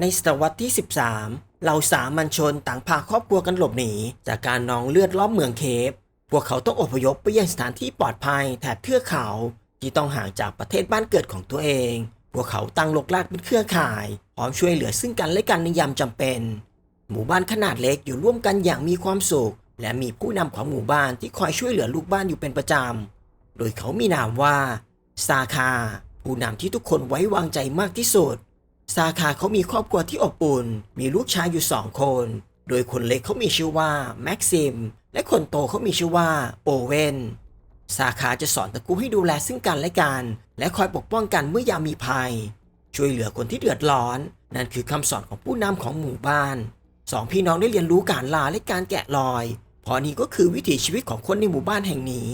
ในศตวรรษที่ 13 เหล่าสามัญชนต่างพาครอบครัวกันหลบหนี จากการนองเลือดล้อมเมืองเคป พวกเขาต้องอพยพไปยังสถานที่ปลอดภัยแถบเทือกเขา ที่ต้องห่างจากประเทศบ้านเกิดของตัวเอง พวกเขาตั้งลกลากเป็นเครือข่าย พร้อมช่วยเหลือซึ่งกันและกันในยามจำเป็น หมู่บ้านขนาดเล็กอยู่ร่วมกันอย่างมีความสุข และมีผู้นำของหมู่บ้านที่คอยช่วยเหลือลูกบ้านอยู่เป็นประจำ โดยเขามีนามว่าซาคา ผู้นำที่ทุกคนไว้วางใจมากที่สุด ซาคาเขามีครอบครัวที่อบอุ่น มีลูกชายอยู่สองคน โดยคนเล็กเขามีชื่อว่าแม็กซิม และคนโตเขามีชื่อว่าโอเวนซาคาจะสอนตระกูลให้ดูแลซึ่งกันและกัน และคอยปกป้องกันเมื่อยามมีภัย ช่วยเหลือคนที่เดือดร้อน นั่นคือคำสอนของผู้นำของหมู่บ้านสองพี่น้องได้เรียนรู้การลาและการแกะรอย เพราะนี่ก็คือวิถีชีวิตของคนในหมู่บ้านแห่งนี้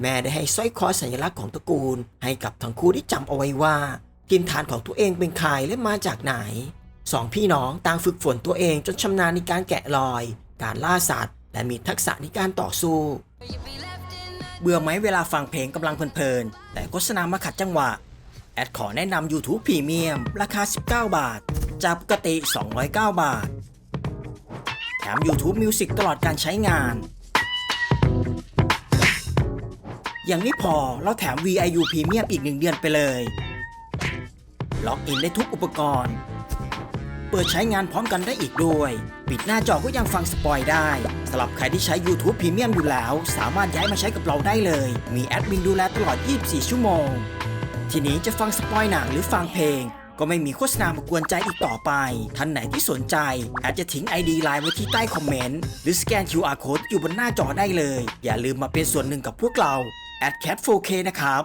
แม่ได้ให้สร้อยคอสัญลักษณ์ของตระกูล ให้กับทั้งคู่ได้จำเอาไว้ว่า กินฐานของตัวเองเป็นใครและมาจากไหนสองพี่น้องต่างฝึกฝนตัวเองจนชำนาญในการแกะรอย การล่าสัตว์ และมีทักษะในการต่อสู้ เบื่อไหมเวลาฟังเพลงกำลังเพลินๆ แต่โฆษณามาขัดจังหวะ แอดขอแนะนำ YouTube Premium ราคา 19 บาท จากปกติ 209 บาท แถม YouTube Music ตลอดการใช้งานยังไม่พอเราแถม VIU Premium อีก1เดือนไปเลย ล็อกอินได้ทุกอุปกรณ์ เปิดใช้งานพร้อมกันได้อีกด้วย ปิดหน้าจอก็ยังฟังสปอยได้สำหรับใครที่ใช้ YouTube Premium อยู่แล้ว สามารถย้ายมาใช้กับเราได้เลย มีแอดมินดูแลตลอด 24 ชั่วโมง ทีนี้จะฟังสปอยหนังหรือฟังเพลงก็ไม่มีโฆษณามากวนใจอีกต่อไป ท่านไหนที่สนใจ อาจจะทิ้ง ID ไลน์ไว้ที่ใต้คอมเมนต์ หรือสแกน QR Code อยู่บนหน้าจอได้เลย อย่าลืมมาเป็นส่วนหนึ่งกับพวกเรา a d c a t 4K นะครับ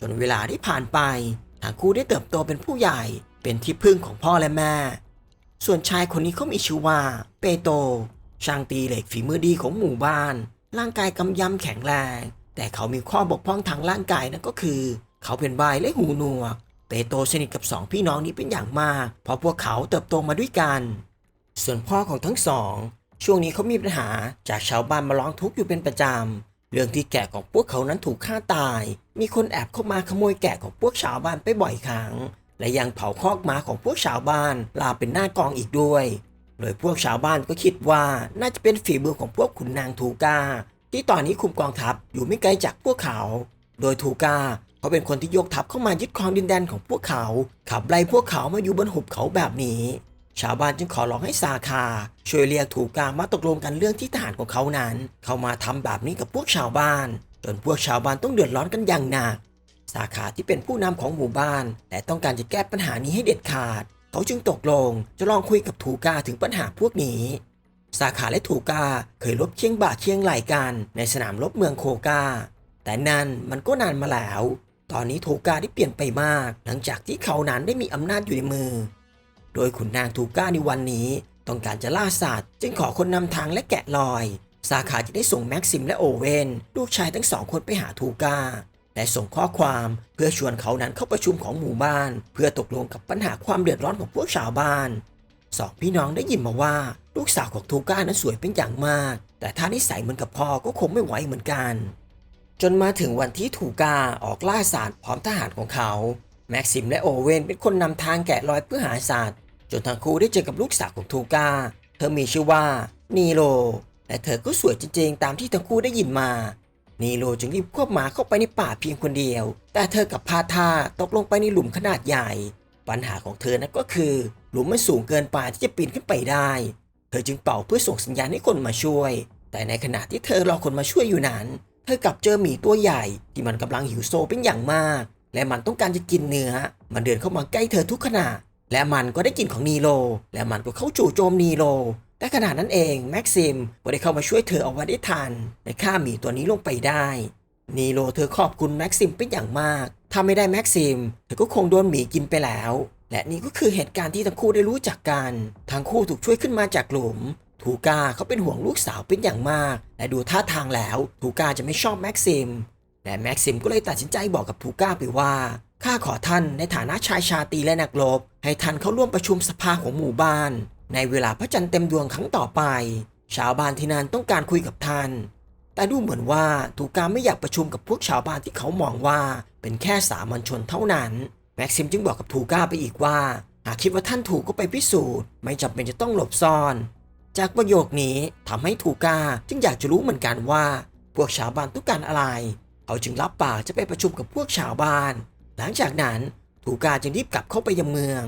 จนเวลาที่ผ่านไป ทั้งคู่ได้เติบโตเป็นผู้ใหญ่เป็นที่พึ่งของพ่อและแม่ ส่วนชายคนนี้เขามีชื่อว่า เปโต ช่างตีเหล็กฝีมือดีของหมู่บ้าน ร่างกายกำยำแข็งแรง แต่เขามีข้อบกพร่องทางร่างกายนั่นก็คือ เขาเป็นใบและหูหนวก เปโตสนิทกับสองพี่น้องนี้เป็นอย่างมาก เพราะพวกเขาเติบโตมาด้วยกัน ส่วนพ่อของทั้งสอง ช่วงนี้เขามีปัญหาจากชาวบ้านมาร้องทุกข์อยู่เป็นประจำ เรื่องที่แกะของพวกเขานั้นถูกฆ่าตาย มีคนแอบเข้ามาขโมยแกะของพวกชาวบ้านไปบ่อยครั้ง และยังเผาคอกม้าของพวกชาวบ้านลาเป็นหน้ากองอีกด้วย โดยพวกชาวบ้านก็คิดว่าน่าจะเป็นฝีมือของพวกขุนนางทูกาที่ตอนนี้คุมกองทัพอยู่ไม่ไกลจากพวกเขา โดยทูกาเขาเป็นคนที่ยกทัพเข้ามายึดครองดินแดนของพวกเขา ขับไล่พวกเขามาอยู่บนหุบเขาแบบนี้ ชาวบ้านจึงขอร้องให้ซาคา ช่วยเรียกถูกกามาตกลงกันเรื่องที่ทหารของเขานั้น เข้ามาทำแบบนี้กับพวกชาวบ้าน จนพวกชาวบ้านต้องเดือดร้อนกันอย่างหนักสาขาที่เป็นผู้นำของหมู่บ้านแต่ต้องการจะแก้ปัญหานี้ให้เด็ดขาด เขาจึงตกลงจะลองคุยกับถูกาถึงปัญหาพวกนี้ สาขาและถูกาเคยลบเคียงบ่าเคียงไหลกันในสนามรบเมืองโคกาแต่นั่นมันก็นานมาแล้ว ตอนนี้ถูกาได้เปลี่ยนไปมาก หลังจากที่เขานั้นได้มีอำนาจอยู่ในมือ โดยขุนนางทูก้าในวันนี้ ต้องการจะล่าสัตว์ จึงขอคนนำทางและแกะรอยสาขาจะได้ส่งแม็กซิมและโอเวนลูกชายทั้งสองคนไปหาทูก้าและส่งข้อความเพื่อชวนเขานั้นเข้าประชุมของหมู่บ้าน เพื่อตกลงกับปัญหาความเดือดร้อนของพวกชาวบ้านสองพี่น้องได้ยินมาว่าลูกสาวของทูก้านั้นสวยเป็นอย่างมาก แต่ถ้านิสัยเหมือนกับพ่อก็คงไม่ไหวเหมือนกัน จนมาถึงวันที่ทูกาออกล่าสัตว์พร้อมทหารของเขา แม็กซิมและโอเวนเป็นคนนำทางแกะรอยเพื่อหาสัตว์ จนทั้งคู่ได้เจอกับลูกสาวของทูกาเธอมีชื่อว่านีโรและเธอก็สวยจริงๆ ตามที่ทั้งคู่ได้ยินมา นีโรจึงรีบควบหมาเข้าไปในป่าเพียงคนเดียว แต่เธอกับพาท่าตกลงไปในหลุมขนาดใหญ่ ปัญหาของเธอนั้นก็คือ หลุมมันสูงเกินไปที่จะปีนขึ้นไปได้ เธอจึงเป่าเพื่อส่งสัญญาณให้คนมาช่วย แต่ในขณะที่เธอรอคนมาช่วยอยู่นั้น เธอกลับเจอหมีตัวใหญ่ ที่มันกำลังหิวโซเป็นอย่างมาก และมันต้องการจะกินเนื้อ มันเดินเข้ามาใกล้เธอทุกขณะ และมันก็ได้กลิ่นของนีโรและมันก็เข้าจู่โจมนีโรแต่ขณะนั้นเองแม็กซิมก็ได้เข้ามาช่วยเธอเอาไว้ได้ทันและฆ่าหมีตัวนี้ลงไปได้นีโรเธอขอบคุณแม็กซิมเป็นอย่างมาก ถ้าไม่ได้แม็กซิมเธอก็คงโดนหมีกินไปแล้ว และนี่ก็คือเหตุการณ์ที่ทั้งคู่ได้รู้จักกัน ทั้งคู่ถูกช่วยขึ้นมาจากหลุม ทูกาเขาเป็นห่วงลูกสาวเป็นอย่างมาก และดูท่าทางแล้ว ทูกาจะไม่ชอบแม็กซิม และแม็กซิมก็เลยตัดสินใจบอกกับทูกาไปว่า ข้าขอท่านในฐานะชายชาตีและนักรบ ให้ท่านเข้าร่วมประชุมสภาของหมู่บ้าน ในเวลาพระจันทร์เต็มดวงครั้งต่อไป ชาวบ้านที่นั่นต้องการคุยกับท่าน แต่ดูเหมือนว่าทูกกาไม่อยากประชุมกับพวกชาวบ้านที่เขามองว่าเป็นแค่สามัญชนเท่านั้น แม็กซิมจึงบอกกับทูกาไปอีกว่า หากคิดว่าท่านถูกก็ไปพิสูจน์ ไม่จำเป็นจะต้องหลบซ่อน จากประโยคนี้ทำให้ทูกาจึงอยากจะรู้เหมือนกันว่า พวกชาวบ้านต้องการอะไร เขาจึงรับปากจะไปประชุมกับพวกชาวบ้าน หลังจากนั้นทูกาจึงรีบกลับเข้าไปยังเมือง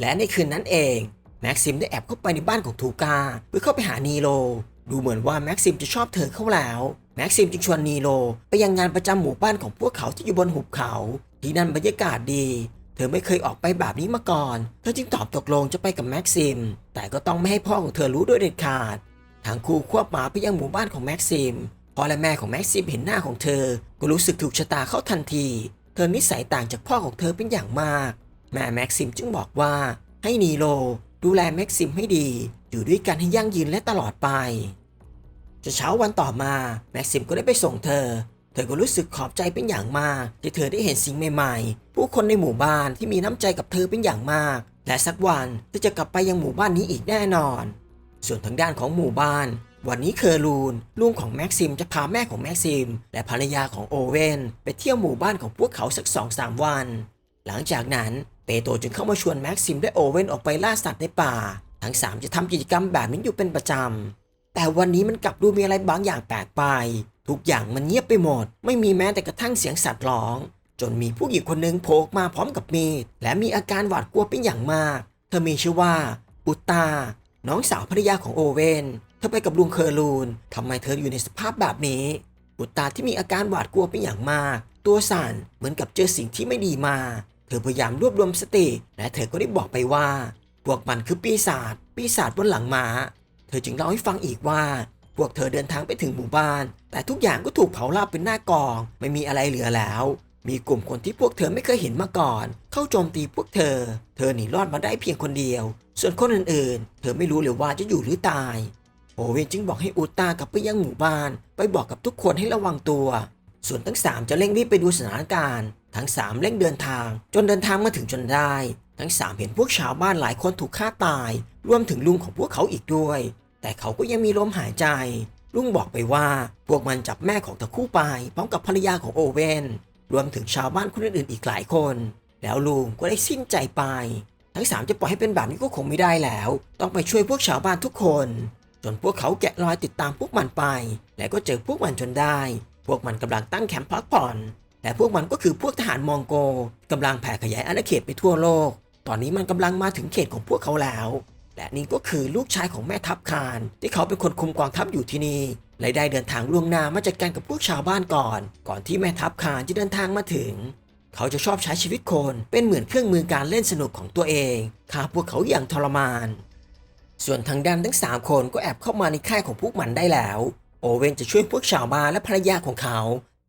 และในคืนนั้นเองแม็กซิมได้แอบเข้าไปในบ้านของทูกาเพื่อเข้าไปหานีโรดูเหมือนว่าแม็กซิมจะชอบเธอเข้าแล้วแม็กซิมจึงชวนนีโรไปยังงานประจำหมู่บ้านของพวกเขาที่อยู่บนหุบเขา ที่นั่นบรรยากาศดี เธอไม่เคยออกไปแบบนี้มาก่อน เธอจึงตอบตกลงจะไปกับแม็กซิม แต่ก็ต้องไม่ให้พ่อของเธอรู้โดยเด็ดขาดทางคู่ควบหมาไปยังหมู่บ้านของแม็กซิมพ่อและแม่ของแม็กซิมเห็นหน้าของเธอ ก็รู้สึกถูกชะตาเข้าทันที ธอนิสัยต่างจากพ่อของเธอเป็นอย่างมาก แม่แม็กซิมจึงบอกว่า ให้นีโรดูแลแม็กซิมให้ดี อยู่ด้วยกันให้ยั่งยืนและตลอดไปจะเช้าวันต่อมาแม็กซิมก็ได้ไปส่งเธอ เธอก็รู้สึกขอบใจเป็นอย่างมากที่เธอได้เห็นสิ่งใหม่ๆ ผู้คนในหมู่บ้านที่มีน้ำใจกับเธอเป็นอย่างมาก และสักวันเธอจะกลับไปยังหมู่บ้านนี้อีกแน่นอน ส่วนทางด้านของหมู่บ้าน วันนี้เคอรูนลุงของแม็กซิมจะพาแม่ของแม็กซิม และภรรยาของโอเวนไปเที่ยวหมู่บ้านของพวกเขาสักสองสามวัน หลังจากนั้นเปโตรจึงเข้ามาชวนแม็กซิมและโอเวนออกไปล่าสัตว์ในป่า ทั้งสามจะทำกิจกรรมแบบนี้อยู่เป็นประจำ แต่วันนี้มันกลับดูมีอะไรบางอย่างแปลกไป ทุกอย่างมันเงียบไปหมด ไม่มีแม้แต่กระทั่งเสียงสัตว์ร้อง จนมีผู้หญิงคนหนึ่งโผล่มาพร้อมกับมีดและมีอาการหวาดกลัวเป็นอย่างมาก เธอมีชื่อว่าอุตตาน้องสาวภรรยาของโอเวน เธอไปกับลุงเคอร์ลูนทำไมเธออยู่ในสภาพแบบนี้อุตตาที่มีอาการหวาดกลัวเป็นอย่างมาก ตัวสั่นเหมือนกับเจอสิ่งที่ไม่ดีมา เธอพยายามรวบรวมสติ และเธอก็ได้บอกไปว่า พวกมันคือปีศาจปีศาจบนหลังม้า เธอจึงเล่าให้ฟังอีกว่า พวกเธอเดินทางไปถึงหมู่บ้าน แต่ทุกอย่างก็ถูกเผาราบเป็นหน้ากอง ไม่มีอะไรเหลือแล้ว มีกลุ่มคนที่พวกเธอไม่เคยเห็นมาก่อน เข้าโจมตีพวกเธอ เธอหนีรอดมาได้เพียงคนเดียว ส่วนคนอื่นๆ เธอไม่รู้เลยว่าจะอยู่หรือตาย โอเวนจึงบอกให้อูตากลับไปยังหมู่บ้าน ไปบอกกับทุกคนให้ระวังตัว ส่วนทั้งสามจะเร่งรีบไปดูสถานการณ์ ทั้งสามเร่งเดินทาง จนเดินทางมาถึงจนได้ ทั้งสามเห็นพวกชาวบ้านหลายคนถูกฆ่าตาย รวมถึงลุงของพวกเขาอีกด้วย แต่เขาก็ยังมีลมหายใจ ลุงบอกไปว่าพวกมันจับแม่ของทั้งคู่ไปพร้อมกับภรรยาของโอเวนรวมถึงชาวบ้านคนอื่นๆอีกหลายคน แล้วลุงก็ได้สิ้นใจไป ทั้งสามจะปล่อยให้เป็นแบบนี้ก็คงไม่ได้แล้ว ต้องไปช่วยพวกชาวบ้านทุกคน จนพวกเขาแกะรอยติดตามพวกมันไป และก็เจอพวกมันจนได้ พวกมันกำลังตั้งแคมป์พักผ่อน และพวกมันก็คือพวกทหารมองโกกำลังแผ่ขยายอาณาเขตไปทั่วโลก ตอนนี้มันกำลังมาถึงเขตของพวกเขาแล้ว และนี่ก็คือลูกชายของแม่ทัพคาน ที่เขาเป็นคนคุมกองทัพอยู่ที่นี่และได้เดินทางล่วงหน้ามาจัดการกับพวกชาวบ้านก่อน ก่อนที่แม่ทัพคานจะเดินทางมาถึง เขาจะชอบใช้ชีวิตคนเป็นเหมือนเครื่องมือการเล่นสนุกของตัวเองฆ่าพวกเขาอย่างทรมาน ส่วนทางด้านทั้งสามคนก็แอบเข้ามาในค่ายของพวกมันได้แล้ว โอเวนจะช่วยพวกชาวบ้านและภรรยาของเขา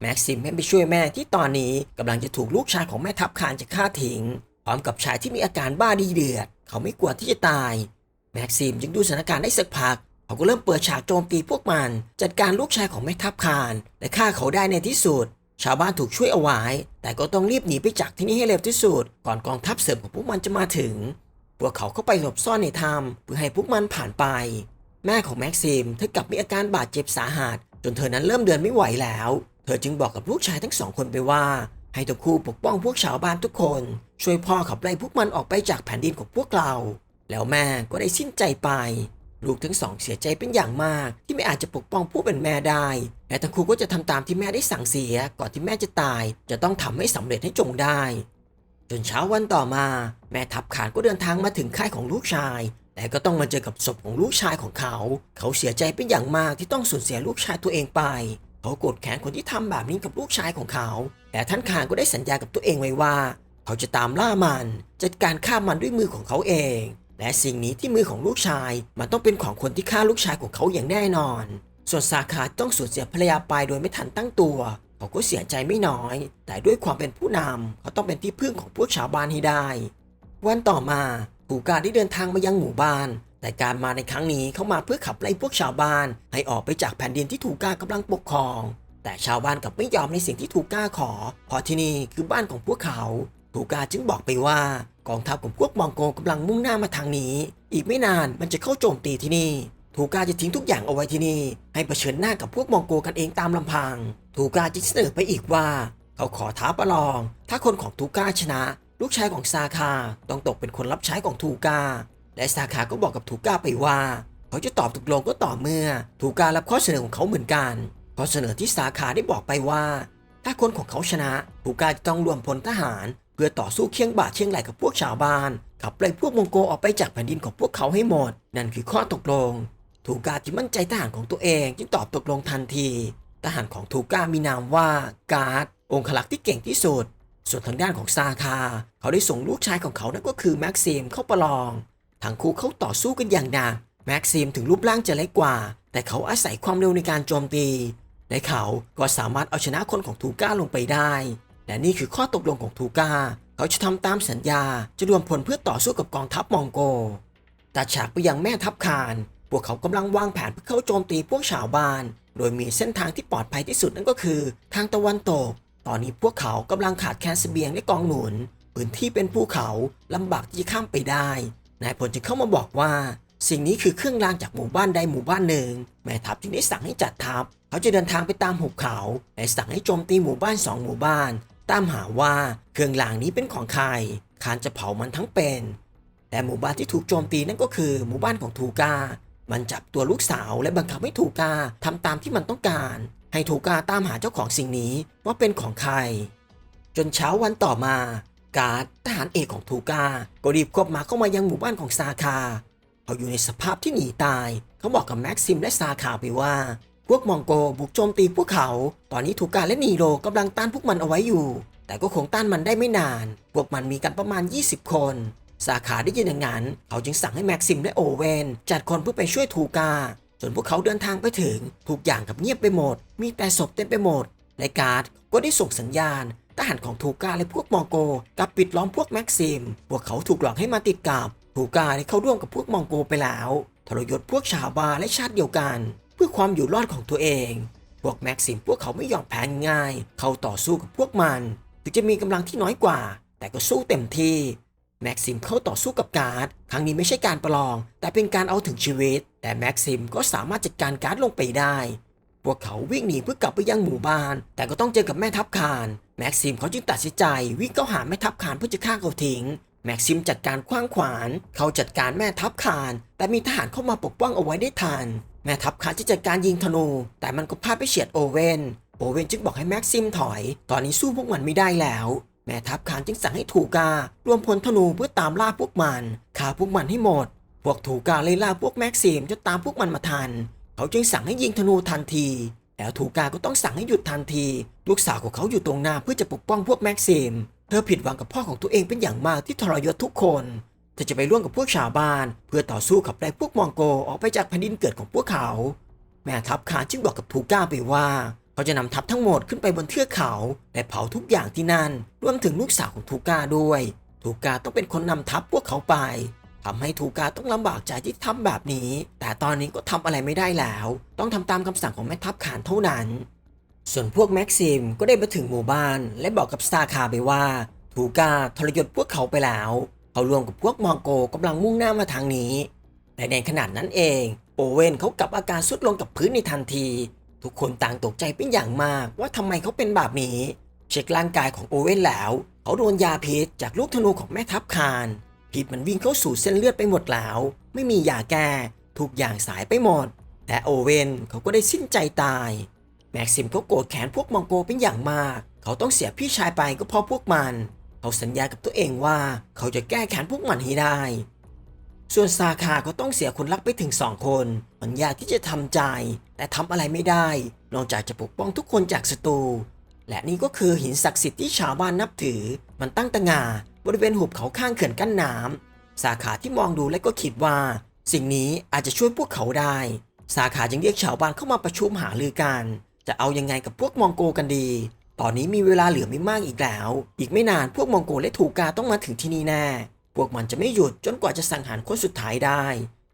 แม็กซิมให้ไปช่วยแม่ที่ตอนนี้กำลังจะถูกลูกชายของแม่ทัพคานจะฆ่าทิ้ง พร้อมกับชายที่มีอาการบ้าดีเดือด เขาไม่กลัวที่จะตาย แม็กซิมจึงดูสถานการณ์ได้สักพัก เขาก็เริ่มเปิดฉากโจมตีพวกมัน จัดการลูกชายของแม่ทัพคานและฆ่าเขาได้ในที่สุด ชาวบ้านถูกช่วยเอาไว้ แต่ก็ต้องรีบหนีไปจากที่นี่ให้เร็วที่สุด ก่อนกองทัพเสริมของพวกมันจะมาถึง พวกเขาเข้าไปหลบซ่อนในถ้ำเพื่อให้พวกมันผ่านไป แม่ของแม็กซิมเธอกลับมีอาการบาดเจ็บสาหัส จนเธอนั้นเริ่มเดินไม่ไหวแล้ว เธอจึงบอกกับลูกชายทั้งสองคนไปว่า ให้ทั้งคู่ปกป้องพวกชาวบ้านทุกคน ช่วยพ่อขับไล่พวกมันออกไปจากแผ่นดินของพวกเรา แล้วแม่ก็ได้สิ้นใจไป ลูกทั้งสองเสียใจเป็นอย่างมาก ที่ไม่อาจจะปกป้องผู้เป็นแม่ได้ และทั้งคู่ก็จะทำตามที่แม่ได้สั่งเสียก่อนที่แม่จะตาย จะต้องทำให้สำเร็จให้จงได้ จนเช้าวันต่อมาแม่ทัพขานก็เดินทางมาถึงค่ายของลูกชาย แต่ก็ต้องมาเจอกับศพของลูกชายของเขา เขาเสียใจเป็นอย่างมากที่ต้องสูญเสียลูกชายตัวเองไป เขาโกรธแค้นคนที่ทำแบบนี้กับลูกชายของเขา แต่ท่านขานก็ได้สัญญากับตัวเองไว้ว่า เขาจะตามล่ามัน จัดการฆ่ามันด้วยมือของเขาเอง และสิ่งนี้ที่มือของลูกชาย มันต้องเป็นของคนที่ฆ่าลูกชายของเขาอย่างแน่นอน ส่วนสาขาต้องสูญเสียภรรยาไปโดยไม่ทันตั้งตัว เขาก็เสียใจไม่น้อย แต่ด้วยความเป็นผู้นำเขาต้องเป็นที่พึ่งของพวกชาวบ้านให้ได้ วันต่อมาผูการได้เดินทางมายังหมู่บ้าน แต่การมาในครั้งนี้เขามาเพื่อขับไล่พวกชาวบ้าน ให้ออกไปจากแผ่นดินที่ถูกกากำลังปกครอง แต่ชาวบ้านกลับไม่ยอมในสิ่งที่ถูกกาขอ เพราะที่นี่คือบ้านของพวกเขาถูกกาจึงบอกไปว่ากองทัพของพวกมองโกกำลังมุ่งหน้ามาทางนี้ อีกไม่นานมันจะเข้าโจมตีที่นี่ ถูกาจะทิ้งทุกอย่างเอาไว้ที่นี่ ให้เผชิญหน้ากับพวกมองโกกันเองตามลำพังถูกาจึงเสนอไปอีกว่า เขาขอท้าประลอง ถ้าคนของทูกาชนะ ลูกชายของซาคาต้องตกเป็นคนรับใช้ของทูกา และซาคาก็บอกกับทูกาไปว่า เขาจะตอบตกลงก็ต่อเมื่อ ทูการับข้อเสนอของเขาเหมือนกันข้อเสนอที่ซาคาได้บอกไปว่า ถ้าคนของเขาชนะทูกาจะต้องรวมพลทหาร เพื่อต่อสู้เคียงบ่าเคียงไหลกับพวกชาวบ้านขับไล่พวกมองโกออกไปจากแผ่นดินของพวกเขาให้หมด นั่นคือข้อตกลง ทูกาที่มั่นใจทหารของตัวเองจึงตอบตกลงทันที ทหารของทูกามีนามว่า การ์ดองคลักษ์ที่เก่งที่สุด ส่วนทางด้านของซาคา เขาได้ส่งลูกชายของเขานั่นก็คือแม็กซิมเข้าประลอง ทั้งคู่เขาต่อสู้กันอย่างหนักแม็กซิมถึงรูปร่างจะเล็กกว่า แต่เขาอาศัยความเร็วในการโจมตี และเขาก็สามารถเอาชนะคนของทูก้าลงไปได้ และนี่คือข้อตกลงของทูก้า เขาจะทำตามสัญญาจะรวมพลเพื่อต่อสู้กับกองทัพมองโกตัดฉากไปยังแม่ทัพคาน พวกเขากำลังวางแผนเพื่อเข้าโจมตีพวกชาวบ้าน โดยมีเส้นทางที่ปลอดภัยที่สุดนั่นก็คือ ทางตะวันตก ตอนนี้พวกเขากำลังขาดแคลนเสบียงและกองหนุน พื้นที่เป็นภูเขาลำบากที่จะข้ามไปได้ นายพลจึงเข้ามาบอกว่า สิ่งนี้คือเครื่องรางจากหมู่บ้านใดหมู่บ้านหนึ่ง แม่ทัพจึงได้สั่งให้จัดทัพ เขาจะเดินทางไปตามหุบเขาและสั่งให้โจมตีหมู่บ้านสองหมู่บ้าน ตามหาว่าเครื่องรางนี้เป็นของใครคานจะเผามันทั้งเป็นแต่หมู่บ้านที่ถูกโจมตีนั่นก็คือหมู่บ้านของทูกา มันจับตัวลูกสาวและบังคับให้ทูกาทำตามที่มันต้องการ ให้ทูกาตามหาเจ้าของสิ่งนี้ว่าเป็นของใคร จนเช้าวันต่อมา การ์ดทหารเอกของทูกาก็รีบควบมาเข้ามายังหมู่บ้านของซาคาเขาอยู่ในสภาพที่หนีตาย เขาบอกกับแม็กซิมและซาคาไปว่า พวกมองโกบุกโจมตีพวกเขา ตอนนี้ทูกาและนีโรกำลังต้านพวกมันเอาไว้อยู่ แต่ก็คงต้านมันได้ไม่นาน พวกมันมีกันประมาณ 20 คน สาขาได้ยินอย่างนั้น เขาจึงสั่งให้แม็กซิมและโอเวนจัดคนเพื่อไปช่วยทูกา จนพวกเขาเดินทางไปถึง ทุกอย่างกับเงียบไปหมด มีแต่ศพเต็มไปหมด และการ์ดก็ได้ส่งสัญญาณทหารของทูกาและพวกมองโกกับปิดล้อมพวกแม็กซิม พวกเขาถูกหลอกให้มาติดกับทูกาได้เข้าร่วมกับพวกมองโกไปแล้วทรยศพวกชาวบาและชาติเดียวกัน เพื่อความอยู่รอดของตัวเอง พวกแม็กซิมพวกเขาไม่ยอมแพ้ง่าย เขาต่อสู้กับพวกมัน ถึงจะมีกำลังที่น้อยกว่า แต่ก็สู้เต็มที่ แม็กซิมเข้าต่อสู้กับการ์ด ครั้งนี้ไม่ใช่การประลอง แต่เป็นการเอาถึงชีวิต แต่แม็กซิมก็สามารถจัดการการ์ดลงไปได้ พวกเขาวิ่งหนีเพื่อกลับไปยังหมู่บ้าน แต่ก็ต้องเจอกับแม่ทัพคาน แม็กซิมเขาจึงตัดสินใจวิ่งเข้าหาแม่ทัพคานเพื่อจะฆ่าเขาทิ้ง แม็กซิมจัดการคว้างขวาน เขาจัดการแม่ทัพคาน แต่มีทหารเข้ามาปกป้องเอาไว้ได้ทัน แม่ทัพคานจะจัดการยิงธนู แต่มันก็พลาดไปเฉียดโอเว่น โอเว่นจึงบอกให้แม็กซิมถอย ตอนนี้สู้พวกมันไม่ได้แล้ว แม่ทัพคานจึงสั่งให้ถูการวมพลธนูเพื่อตามล่าพวกมันฆ่าพวกมันให้หมด พวกถูกาเลยล่าพวกแม็กซิมจนตามพวกมันมาทัน เขาจึงสั่งให้ยิงธนูทันที แล้วถูกาก็ต้องสั่งให้หยุดทันที ลูกสาวของเขาอยู่ตรงหน้าเพื่อจะปกป้องพวกแม็กซิมเธอผิดหวังกับพ่อของตัวเองเป็นอย่างมากที่ทรยศทุกคนเธอจะไปร่วมกับพวกชาวบ้าน เพื่อต่อสู้ขับไล่พวกมองโกออกไปจากแผ่นดินเกิดของพวกเขา แม่ทัพคานจึงบอกกับทูก้าไปว่า เขาจะนำทัพทั้งหมดขึ้นไปบนเทือกเขา และเผาทุกอย่างที่นั่น รวมถึงลูกสาวของทูก้าด้วย ทูก้าต้องเป็นคนนำทัพพวกเขาไปทำให้ทูกาต้องลำบากใจที่ทำแบบนี้ แต่ตอนนี้ก็ทำอะไรไม่ได้แล้ว ต้องทำตามคำสั่งของแม่ทัพขานเท่านั้น ส่วนพวกแม็กซิมก็ได้มาถึงหมู่บ้าน และบอกกับสตาคาไปว่า ทูกาทรยศพวกเขาไปแล้ว เขารวมกับพวกมองโกกำลังมุ่งหน้ามาทางนี้และในขนาดนั้นเอง โอเวนเขากลับอาการสุดลงกับพื้นในทันที ทุกคนต่างตกใจเป็นอย่างมากว่าทำไมเขาเป็นแบบนี้ เช็คร่างกายของโอเว่นแล้ว เขาโดนยาพิษจากลูกธนูของแม่ทัพคานพิษมันวิ่งเข้าสู่เส้นเลือดไปหมดแล้ว ไม่มียาแก้ทุกอย่างสายไปหมด และโอเว่นเขาก็ได้สิ้นใจตาย แม็กซิมเขาโกรธแค้นพวกมองโกเป็นอย่างมาก เขาต้องเสียพี่ชายไปก็เพราะพวกมัน เขาสัญญากับตัวเองว่าเขาจะแก้แค้นพวกมันให้ได้ ส่วนซาคาก็ต้องเสียคนรักไปถึงสองคน มันยากที่จะทำใจ แต่ทำอะไรไม่ได้ นอกจากจะปกป้องทุกคนจากศัตรูและนี่ก็คือหินศักดิ์สิทธิ์ที่ชาวบ้านนับถือ มันตั้งตะงาบริเวณหุบเขาข้างเขื่อนกั้นน้ำสาขาที่มองดูและก็คิดว่า สิ่งนี้อาจจะช่วยพวกเขาได้ สาขาจึงเรียกชาวบ้านเข้ามาประชุมหารือกัน จะเอายังไงกับพวกมองโกกันดี ตอนนี้มีเวลาเหลือไม่มากอีกแล้ว อีกไม่นานพวกมองโกและถูกาต้องมาถึงที่นี่แน่ วกมันจะไม่หยุดจนกว่าจะสังหารคนสุดท้ายได้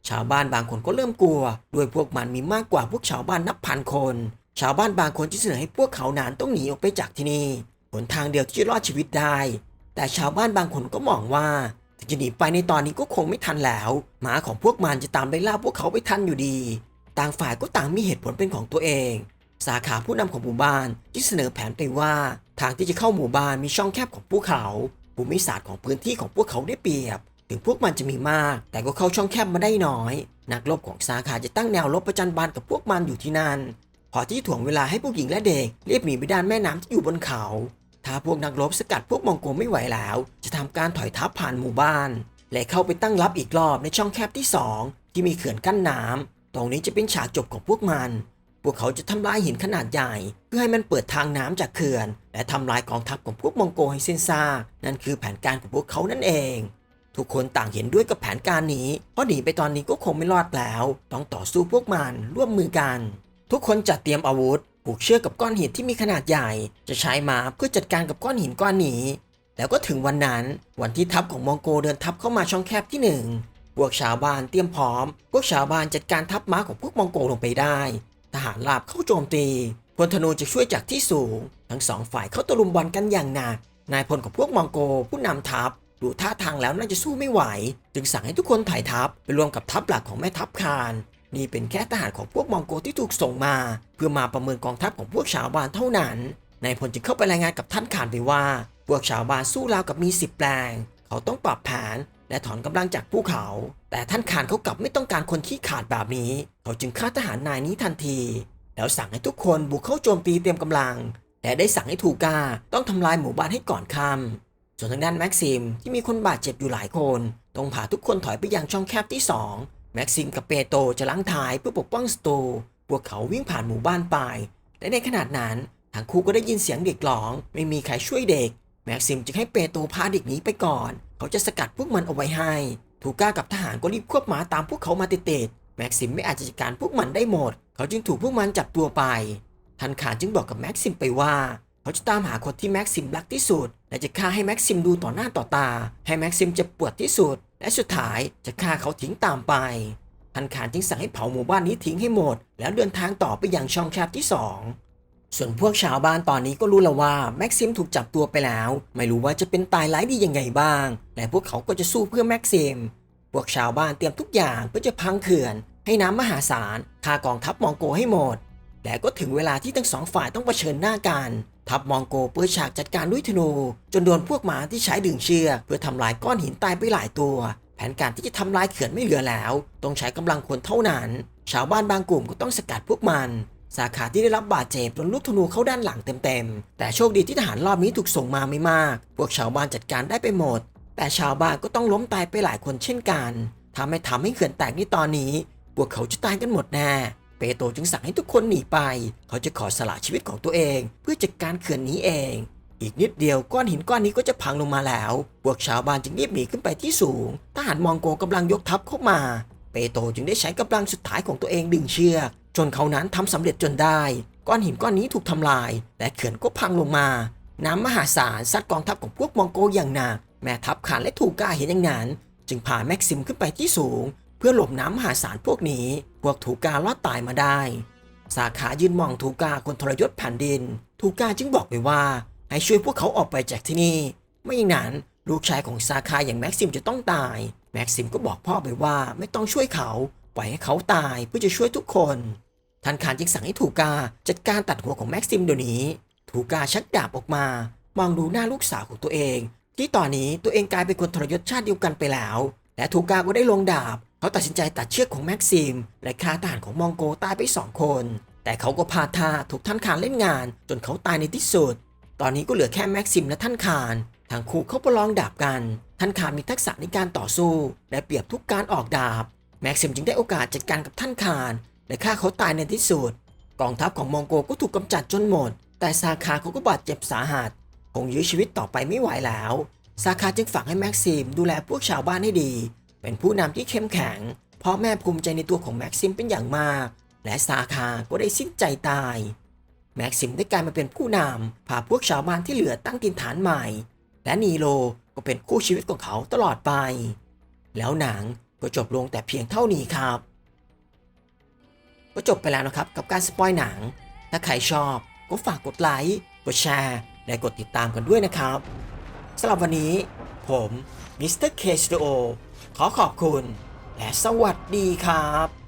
ชาวบ้านบางคนก็เริ่มกลัว ด้วยพวกมันมีมากกว่าพวกชาวบ้านนับพันคน ชาวบ้านบางคนที่เสนอให้พวกเขานานต้องหนีออกไปจากที่นี่หนทางเดียวที่จะรอดชีวิตได้ แต่ชาวบ้านบางคนก็มองว่าถึงจะหนีไปในตอนนี้ก็คงไม่ทันแล้วหมาของพวกมันจะตามไปล่าพวกเขาไปทันอยู่ดี ต่างฝ่ายก็ต่างมีเหตุผลเป็นของตัวเอง สาขาผู้นำของหมู่บ้านที่เสนอแผนไปว่า ทางที่จะเข้าหมู่บ้านมีช่องแคบของภูเขา ภูมิศาสตร์ของพื้นที่ของพวกเขาได้เปรียบ ถึงพวกมันจะมีมาก แต่ก็เข้าช่องแคบมาได้น้อย นักรบของสาขาจะตั้งแนวรบประจันบานกับพวกมันอยู่ที่นั่นพอที่ถ่วงเวลาให้พวกหญิงและเด็กเรียบหนีไปด้านแม่น้ำที่อยู่บนเขา ถ้าพวกนักรบสกัดพวกมองโกไม่ไหวแล้ว จะทำการถอยทัพผ่านหมู่บ้าน และเข้าไปตั้งรับอีกรอบในช่องแคบที่สองที่มีเขื่อนกั้นน้ำตรงนี้จะเป็นฉากจบของพวกมัน พวกเขาจะทำลายหินขนาดใหญ่ เพื่อให้มันเปิดทางน้ำจากเขื่อน และทำลายกองทัพของพวกมองโกให้สิ้นซากนั่นคือแผนการของพวกเขานั่นเอง ทุกคนต่างเห็นด้วยกับแผนการนี้เพราะหนีไปตอนนี้ก็คงไม่รอดแล้ว ต้องต่อสู้พวกมันร่วมมือกัน ทุกคนจัดเตรียมอาวุธผูกเชือกกับก้อนหินที่มีขนาดใหญ่ จะใช้มาเพื่อจัดการกับก้อนหินก้อนนี้ แล้วก็ถึงวันนั้น วันที่ทัพของมองโกเดินทัพเข้ามาช่องแคบที่หนึ่งพวกชาวบ้านเตรียมพร้อม พวกชาวบ้านจัดการทัพม้าของพวกมองโกลงไปได้ ทหารราบเข้าโจมตีพลธนูจะช่วยจากที่สูง ทั้งสองฝ่ายเข้าตะลุมบอลกันอย่างหนัก นายพลของพวกมองโกผู้นำทัพดูท่าทางแล้วน่าจะสู้ไม่ไหว จึงสั่งให้ทุกคนถ่ายทัพไปรวมกับทัพหลักของแม่ทัพคานนี่เป็นแค่ทหารของพวกมองโกที่ถูกส่งมา เพื่อมาประเมินกองทัพของพวกชาวบ้านเท่านั้นนายพลจึงเข้าไปรายงานกับท่านขานไปว่า พวกชาวบ้านสู้ราวกับมีสิบแปลง เขาต้องปรับแผนและถอนกำลังจากภูเขา แต่ท่านขานเขากลับไม่ต้องการคนขี้ขาดแบบนี้ เขาจึงฆ่าทหารนายนี้ทันที แล้วสั่งให้ทุกคนบุกเข้าโจมตีเตรียมกำลัง และได้สั่งให้ทูกาต้องทำลายหมู่บ้านให้ก่อนค่ำส่วนทางด้านแม็กซิมที่มีคนบาดเจ็บอยู่หลายคนต้องพาทุกคนถอยไปยังช่องแคบที่สองแม็กซิมกับเปโตจะล้างท้ายเพื่อปกป้องสตูพวกเขาวิ่งผ่านหมู่บ้านไป และในขณะนั้นทั้งคู่ก็ได้ยินเสียงเด็กร้อง ไม่มีใครช่วยเด็ก แม็กซิมจึงให้เปโตรพาเด็กหนีไปก่อน เขาจะสกัดพวกมันเอาไว้ให้ทูก้ากับทหารก็รีบควบหมาตามพวกเขามาติดๆแม็กซิมไม่อาจจะจัดการพวกมันได้หมด เขาจึงถูกพวกมันจับตัวไป ทันขานจึงบอกกับแม็กซิมไปว่า เขาจะตามหาคนที่แม็กซิมรักที่สุด และจะฆ่าให้แม็กซิมดูต่อหน้าต่อตา ให้แม็กซิมจ็บปวดที่สุด และสุดท้ายจะฆ่าเขาทิ้งตามไป ทันขานจึงสั่งให้เผาหมู่บ้านนี้ทิ้งให้หมด แล้วเดินทางต่อไปอยังช่องแคบที่สอง ส่วนพวกชาวบ้านตอนนี้ก็รู้แล้วว่าแม็กซิมถูกจับตัวไปแล้ว ไม่รู้ว่าจะเป็นตายร้ายดียังไงบ้าง และพวกเขาก็จะสู้เพื่อแม็กซิม พวกชาวบ้านเตรียมทุกอย่างเพื่อจะพังเขื่อน ให้น้ำมหาศาลฆ่ากองทัพมองโกให้หมด และก็ถึงเวลาที่ทั้งสองฝ่ายต้องเผชิญหน้ากัน ทัพมองโกเปิดฉากจัดการด้วยธนู จนโดนพวกหมาที่ใช้ดึงเชือกเพื่อทำลายก้อนหินตายไปหลายตัว แผนการที่จะทำลายเขื่อนไม่เหลือแล้ว ต้องใช้กำลังคนเท่านั้น ชาวบ้านบางกลุ่มก็ต้องสกัดพวกมัน สาขาที่ได้รับบาดเจ็บโดนลูกธนูเข้าด้านหลังเต็มๆ แต่โชคดีที่ทหารรอบนี้ถูกส่งมาไม่มาก พวกชาวบ้านจัดการได้ไปหมด แต่ชาวบ้านก็ต้องล้มตายไปหลายคนเช่นกันทำให้ทำให้เขื่อนแตกในตอนนี้ พวกเขาจะตายกันหมดแน่เปโตรจึงสั่งให้ทุกคนหนีไป เขาจะขอสละชีวิตของตัวเอง เพื่อจัดการเขื่อนนี้เอง อีกนิดเดียวก้อนหินก้อนนี้ก็จะพังลงมาแล้ว พวกชาวบ้านจึงรีบหนีขึ้นไปที่สูง ทหารมองโกกำลังยกทัพเข้ามา เปโตรจึงได้ใช้กำลังสุดท้ายของตัวเองดึงเชือก จนเขานั้นทำสำเร็จจนได้ ก้อนหินก้อนนี้ถูกทำลาย และเขื่อนก็พังลงมา น้ำมหาศาลซัดกองทัพของพวกมองโกอย่างหนักแม่ทัพขานและถูกกาเห็นอย่างนั้น จึงพาแม็กซิมขึ้นไปที่สูง เพื่อหลบน้ำมหาศาลพวกนี้ พวกถูกการลอดตายมาได้ สาขายืนมองทูกาคนทรยศแผ่นดินทูกาจึงบอกไปว่า ให้ช่วยพวกเขาออกไปจากที่นี่ ไม่อย่างนั้นลูกชายของสาขาอย่างแม็กซิมจะต้องตาย แม็กซิมก็บอกพ่อไปว่าไม่ต้องช่วยเขา ปล่อยให้เขาตายเพื่อจะช่วยทุกคน ทันขานจึงสั่งให้ทูกาจัดการตัดหัวของแม็กซิมเดี๋ยวนี้ทูกาชักดาบออกมา มองดูหน้าลูกสาวของตัวเอง ที่ตอนนี้ตัวเองกลายเป็นคนทรยศชาติเดียวกันไปแล้ว และทูกาก็ได้ลงดาบ เขาตัดสินใจตัดเชือกของแม็กซิม และฆ่าทหารของมองโกตายไปสองคน แต่เขาก็พาท่าถูกท่านคานเล่นงาน จนเขาตายในที่สุด ตอนนี้ก็เหลือแค่แม็กซิมและท่านคานทั้งคู่เขาประลองดาบกัน ท่านคานมีทักษะในการต่อสู้ และเปรียบทุกการออกดาบ แม็กซิมจึงได้โอกาสจัดการกับท่านคาน และฆ่าเขาตายในที่สุดกองทัพของมองโกก็ถูกกำจัดจนหมด แต่ซาคาเขาก็บาดเจ็บสาหัส คงยื้อชีวิตต่อไปไม่ไหวแล้ว ซาคาจึงฝากให้แม็กซิมดูแลพวกชาวบ้านให้ดี เป็นผู้นำที่เข้มแข็งพ่อแม่ภูมิใจในตัวของแม็กซิมเป็นอย่างมาก และซาคาก็ได้สิ้นใจตาย แม็กซิมได้กลายมาเป็นผู้นำพาพวกชาวบ้านที่เหลือตั้งถิ่นฐานใหม่ และนีโรก็เป็นคู่ชีวิตของเขาตลอดไป แล้วหนังก็จบลงแต่เพียงเท่านี้ครับ ก็จบไปแล้วนะครับกับการสปอยหนัง ถ้าใครชอบก็ฝากกดไลค์ กดแชร์ และกดติดตามกันด้วยนะครับสำหรับวันนี้ ผมมิสเตอร์เคสโอขอขอบคุณ และสวัสดีครับ